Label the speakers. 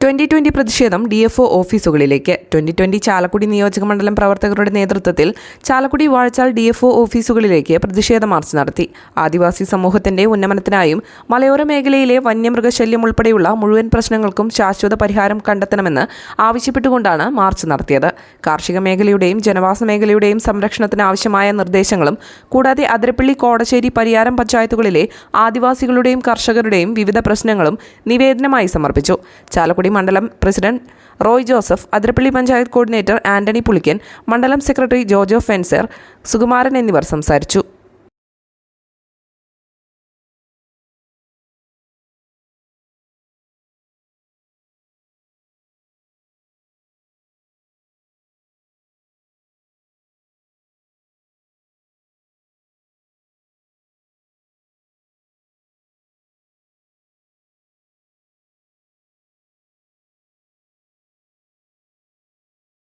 Speaker 1: Twenty twenty പ്രതിഷേധം D F O ഓഫീസുകളിലേക്ക്. Twenty twenty Chalakudy നിയോജക മണ്ഡലം പ്രവർത്തകരുടെ നേതൃത്വത്തിൽ Chalakudy Vazhachal D F O ഓഫീസുകളിലേക്ക് പ്രതിഷേധ മാർച്ച് നടത്തി. ആദിവാസി സമൂഹത്തിന്റെ ഉന്നമനത്തിനായും മലയോര മേഖലയിലെ വന്യമൃഗശല്യം ഉൾപ്പെടെയുള്ള മുഴുവൻ പ്രശ്നങ്ങൾക്കും ശാശ്വത പരിഹാരം കണ്ടെത്തണമെന്ന് ആവശ്യപ്പെട്ടുകൊണ്ടാണ് മാർച്ച് നടത്തിയത്. കാർഷിക മേഖലയുടെയും ജനവാസ മേഖലയുടെയും സംരക്ഷണത്തിന് ആവശ്യമായ നിർദ്ദേശങ്ങളും കൂടാതെ അതിരപ്പള്ളി കോടശ്ശേരി പരിയാരം പഞ്ചായത്തുകളിലെ ആദിവാസികളുടെയും കർഷകരുടെയും വിവിധ പ്രശ്നങ്ങളും നിവേദനമായി സമർപ്പിച്ചു. ചാലക്കുടി മണ്ഡലം പ്രസിഡന്റ് റോയ് ജോസഫ് അതിരപ്പള്ളി പഞ്ചായത്ത് കോർഡിനേറ്റർ ആന്റണി പുളിക്കൻ മണ്ഡലം സെക്രട്ടറി ജോജോ ഫെൻസർ സുകുമാരൻ എന്നിവർ സംസാരിച്ചു.